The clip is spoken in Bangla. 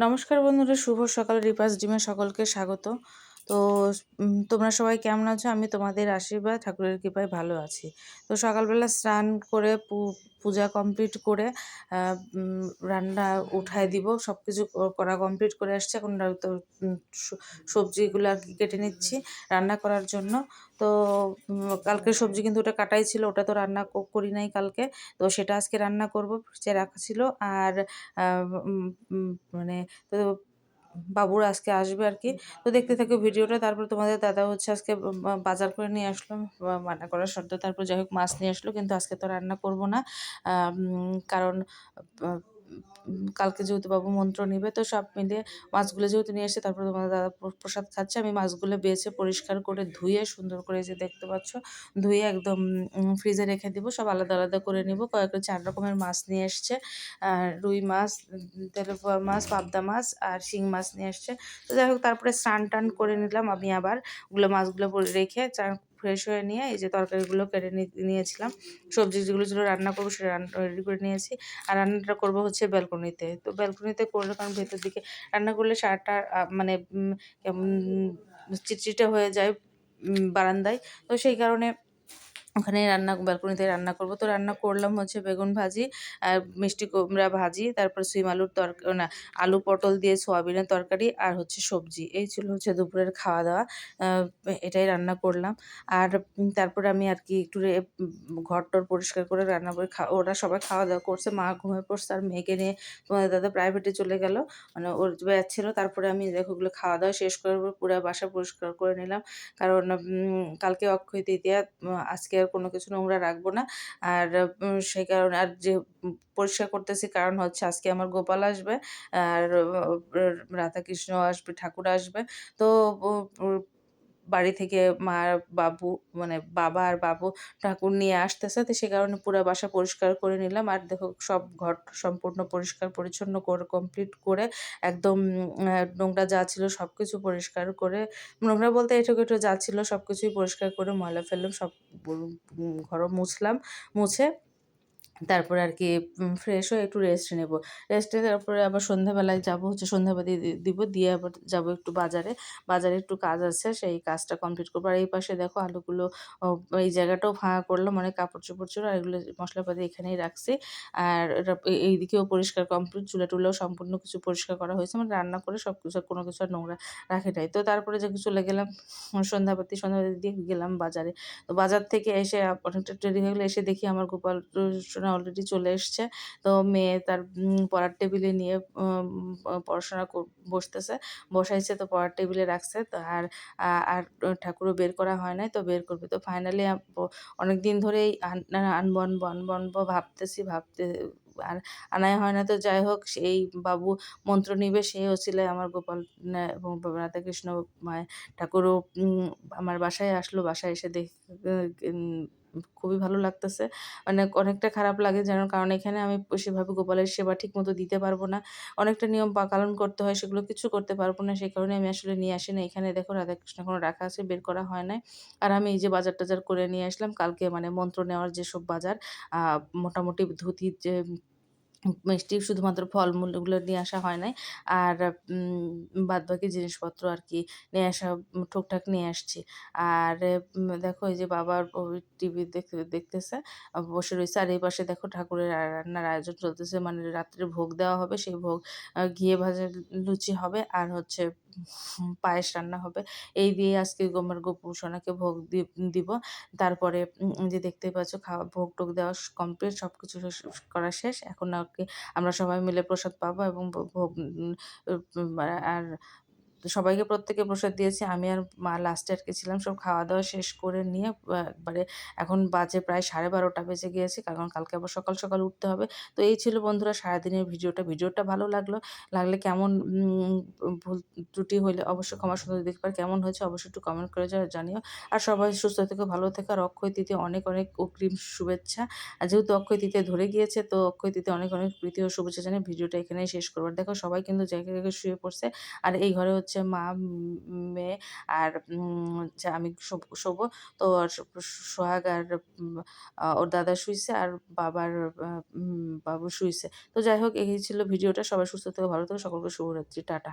নমস্কার বন্ধুরা শুভ সকাল। রিপাস ডিমে সকলকে স্বাগত। তো তোমরা সবাই কেমন আছো? আমি তোমাদের আশীর্বাদ, ঠাকুরের কৃপায় ভালো আছি। তো সকালবেলা স্নান করে পূজা কমপ্লিট করে রান্না উঠায় দিব। সব কিছু করা কমপ্লিট করে আসছে। এখন তো সবজিগুলো আর কি কেটে নিচ্ছি রান্না করার জন্য। তো কালকের সবজি কিন্তু ওটা কাটাই ছিল, ওটা তো রান্না করি নাই কালকে। তো সেটা আজকে রান্না করব ফ্রিজে রাখা ছিল। আর মানে তো বাবুর আজকে আসবে আর কি। তো দেখতে থাকো ভিডিওটা, তারপর তোমাদের দাদা হচ্ছে আজকে বাজার করে নিয়ে আসলো রান্না করার শর্ত, তারপর যাই হোক মাছ নিয়ে আসলো, কিন্তু আজকে তো রান্না করব না। কারণ কালকে যেহেতু বাবু মন্ত্র নিবে তো সব মিলিয়ে মাছগুলো যেহেতু নিয়ে এসে তারপর তোমাদের দাদা প্রসাদ খাচ্ছে আমি মাছগুলো বেছে পরিষ্কার করে ধুয়ে সুন্দর করে যে দেখতে পাচ্ছ ধুয়ে একদম ফ্রিজে রেখে দিব সব আলাদা আলাদা করে নিব কয়েকটা চার রকমের মাছ নিয়ে এসছে আর রুই মাছ উম, মাছ পাবদা মাছ আর শিং মাছ নিয়ে এসছে তো যাই হোক তারপরে স্নান টান করে নিলাম আমি আবার ওগুলো মাছগুলো রেখে চান ফ্রেশ হয়ে নিয়ে এই যে তরকারিগুলো কেটে নিয়েছিলাম। সবজি যেগুলো ছিল রান্না করব সেটা রেডি করে নিয়েছি। আর রান্নাটা করব হচ্ছে ব্যালকনিতে। তো ব্যালকনিতে করলে কারণ ভেতর দিকে রান্না করলে সারটা মানে কেমন চিটচিটে হয়ে যায় বারান্দায়। তো সেই কারণে ওখানে রান্না ব্যালকনিতে রান্না করব। তো রান্না করলাম হচ্ছে বেগুন ভাজি আর মিষ্টি কুমড়া ভাজি, তারপর সিম আলুর তরকারি না, আলু পটল দিয়ে সোয়াবিনের তরকারি আর হচ্ছে সবজি। এই ছিল হচ্ছে দুপুরের খাওয়া দাওয়া এটাই রান্না করলাম। আর তারপরে আমি আর কি একটু ঘর টর পরিষ্কার করে রান্না করে খা ওরা সবাই খাওয়া দাওয়া করছে, মা ঘুমিয়ে পড়ছে আর মেয়েকে নিয়ে তোমাদের দাদা প্রাইভেটে চলে গেল। মানে ওর ব্যাচ ছিল, তারপরে আমি দেখো ওগুলো খাওয়া দাওয়া শেষ করার পর পুরো বাসা পরিষ্কার করে নিলাম। কারণ কালকে অক্ষয় তৃতীয়া আজকে আর কোনো কিছু নোংরা রাখব না। আর সেই কারণে, আর যে পরিষ্কার করতেছি কারণ হচ্ছে আজকে আমার গোপাল আসবে, আর রাধাকৃষ্ণ আসবে, ঠাকুর আসবে। তো বাড়ি থেকে মা বাবু মানে বাবা আর বাবু ঠাকুর নিয়ে আসতেছে, তো সে কারণে পুরো বাসা পরিষ্কার করে নিলাম। আর দেখো, সব ঘর সম্পূর্ণ পরিষ্কার, পরিচ্ছন্ন করে কমপ্লিট করে একদম নোংরা যা ছিল সব কিছু পরিষ্কার করে, নোংরা বলতে এটুকু একটু যা ছিল সব কিছুই পরিষ্কার করে ময়লা ফেললাম, সব ঘরও মুছলাম, মুছে তারপরে আর কি ফ্রেশ হয়ে একটু রেস্ট নেব। রেস্টে তারপরে আবার সন্ধ্যাবেলায় যাব, হচ্ছে সন্ধ্যাবাতি দিব, দিয়ে আবার যাব একটু বাজারে। বাজারে একটু কাজ আছে, সেই কাজটা কমপ্লিট করব। আর এই পাশে দেখো আলুগুলো এই জায়গাটাও ফাঁকা করলাম অনেক কাপড় চোপড় ছিল, আর এগুলো মশলাপাতি এখানেই রাখছি। আর এইদিকেও পরিষ্কার কমপ্লিট চুলা টুলাও সম্পূর্ণ কিছু পরিষ্কার করা হয়েছে। মানে রান্না করে সব কিছু কোনো কিছু আর নোংরা রাখে নাই। তো তারপরে যে চলে গেলাম সন্ধ্যাবাতি সন্ধ্যাবাতি দিয়ে গেলাম বাজারে। তো বাজার থেকে এসে অনেকটা দেরি হয়ে গেলে, এসে দেখি আমার গোপাল অলরেডি চলে এসছে। তো মেয়ে তার পড়ার টেবিলে নিয়ে পড়াশোনা বসতেছে, বসাইছে, তো পড়ার টেবিলে রাখছে। তো আর আর ঠাকুরও বের করা হয় নাই, তো বের করবে। তো ফাইনালি অনেক দিন ধরেই আন- আনব আনব আনব আনব ভাবতেছি, ভাবতে, আর আনাই হয় না। তো যাই হোক, সেই বাবু মন্ত্র নিবে সেই হচ্ছিলে আমার গোপাল এবং রাধাকৃষ্ণ ঠাকুরও আমার বাসায় আসলো। বাসায় এসে দেখ খুবই ভালো লাগতেছে। মানে অনেকটা খারাপ লাগে যেন, কারণ এখানে আমি সেভাবে গোপালের সেবা ঠিক মতো দিতে পারব না। অনেকটা নিয়ম পালন করতে হয়, সেগুলো কিছু করতে পারব না, সেই কারণে আমি আসলে নিয়ে আসি না এখানে দেখো রাধাকৃষ্ণ এখনও রাখা আছে, বের করা হয় নাই। আর আমি এই যে বাজার টাজার করে নিয়ে আসলাম, কালকে মানে মন্ত্র নেওয়ার যেসব বাজার মোটামুটি ধুতি যে মিষ্টি শুধুমাত্র ফলমূলগুলো নিয়ে আসা হয় নাই। আর বাদবাকি জিনিসপত্র আর কি নিয়ে আসা, টুকটাক নিয়ে আসছি। আর দেখো এই যে বাবার টিভি দেখতে দেখতেছে, বসে রয়েছে। আর এই পাশে দেখো ঠাকুরের রান্নার আয়োজন চলতেছে। মানে রাত্রে ভোগ দেওয়া হবে। সেই ভোগ ঘিয়ে ভাজা লুচি হবে। আর হচ্ছে পায়েস রান্না হবে। এই দিয়ে আজকে আমার গোপুসোনাকে ভোগ দিব। তারপরে যে দেখতে পাচ্ছ খাওয়া ভোগ টোগ দেওয়া কমপ্লিট সব কিছু করা শেষ। এখন আর কি আমরা সবাই মিলে প্রসাদ পাবো এবং ভোগ উম, আর সবাইকে প্রত্যেকে প্রসাদ দিয়েছি। আমি আর মা লাস্টে আটকে ছিলাম। সব খাওয়া দাওয়া শেষ করে নিয়ে একবারে এখন বাজে প্রায় সাড়ে বারোটা বেজে গিয়েছে। কারণ কালকে আবার সকাল সকাল উঠতে হবে। তো এই ছিল বন্ধুরা সারাদিনের ভিডিওটা। ভিডিওটা ভালো লাগল। লাগলে কেমন ভুল ত্রুটি হলে অবশ্যই ক্ষমা সুন্দর দেখতে পার কেমন হয়েছে অবশ্যই একটু কমেন্ট করে জানিও। আর সবাই সুস্থ থেকে, ভালো থেকে। আর অক্ষয় তৃতীয় অনেক অনেক অগ্রিম শুভেচ্ছা। আর যেহেতু অক্ষয় তৃতীয় ধরে গিয়েছে, তো অক্ষয় তৃতীয় অনেক অনেক প্রীতি ও শুভেচ্ছা জানিয়ে ভিডিওটা এখানেই শেষ করবার দেখো সবাই কিন্তু জায়গায় জায়গায় শুয়ে পড়ছে। আর এই ঘরে হচ্ছে হচ্ছে মা মেয়ে আর হচ্ছে আমি শোব- তো সোহাগ আর ওর দাদা শুইছে আর বাবার বাবু শুইছে। তো যাই হোক, এই ছিল ভিডিওটা। সবাই সুস্থ থেকে, ভালো থেকে। সকলকে শুভরাত্রি। টাটা।